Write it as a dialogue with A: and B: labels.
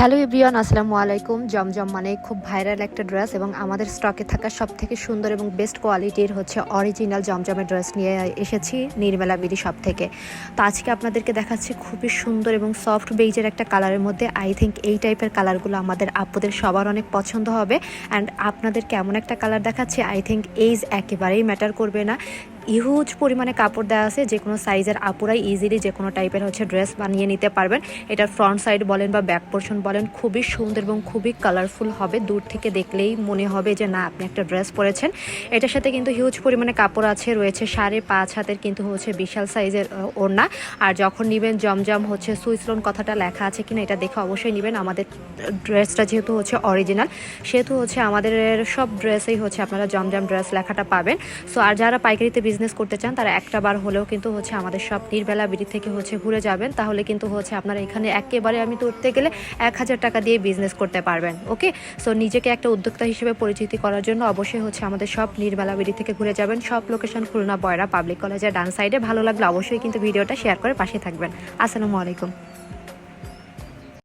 A: Hello everyone, আসসালামু আলাইকুম। জমজম মানে খুব ভাইরাল একটা ড্রেস এবং আমাদের স্টকে থাকা সব থেকে সুন্দর এবং বেস্ট কোয়ালিটির হচ্ছে অরিজিনাল জমজমের ড্রেস নিয়ে এসেছি নির্মেলা বিডি শপ থেকে তো আজকে আপনাদেরকে দেখাচ্ছি খুবই সুন্দর এবং সফট বেইজের একটা কালারের মধ্যে। আই থিঙ্ক এই টাইপের কালারগুলো আমাদের আপুদের সবার অনেক পছন্দ হবে। অ্যান্ড আপনাদের কেমন একটা কালার দেখাচ্ছে? আই থিঙ্ক এইজ একেবারেই ম্যাটার করবে না। ইহুজ পরিমাণে কাপড় দেওয়া আছে, যে কোনো সাইজের আপুরাই ইজিলি যে কোনো টাইপের হচ্ছে ড্রেস বানিয়ে নিতে পারবেন। এটার ফ্রন্ট সাইড বলেন বা ব্যাক পোর্শন বলেন, খুবই সুন্দর এবং খুবই কালারফুল হবে। দূর থেকে দেখলেই মনে হবে যে, না, আপনি একটা ড্রেস পরেছেন। এটার সাথে কিন্তু হিউজ পরিমাণে কাপড় আছে, রয়েছে সাড়ে পাঁচ হাতের কিন্তু হচ্ছে বিশাল সাইজের ওড়না। আর যখন নেবেন জমজম হচ্ছে সুইসলোন কথাটা লেখা আছে কিনা, এটা দেখে অবশ্যই নেবেন। আমাদের ড্রেসটা যেহেতু হচ্ছে অরিজিনাল সেহেতু হচ্ছে আমাদের সব ড্রেসেই হচ্ছে আপনারা জমজম ড্রেস লেখাটা পাবেন। সো আর যারা পাইকারিতে বিজনেস করতে চান, তারা একটা বার হলেও কিন্তু হচ্ছে আমাদের সব নির্বেলা বিড়ি থেকে হচ্ছে ঘুরে যাবেন। তাহলে কিন্তু হচ্ছে আপনারা এখানে একেবারে আমি ধরতে গেলে এক হাজার টাকা দিয়ে বিজনেস করতে পারবেন ওকে সো নিজেকে একটা উদ্যোক্তা হিসেবে পরিচিতি করার জন্য অবশ্যই হচ্ছে আমাদের সব নির্বেলা বিড়ি থেকে ঘুরে যাবেন। সব লোকেশন খুলনা, বয়রা পাবলিক কলেজের ডান সাইডে ভালো লাগলে অবশ্যই কিন্তু ভিডিওটা শেয়ার করে পাশে থাকবেন। আসসালামু আলাইকুম।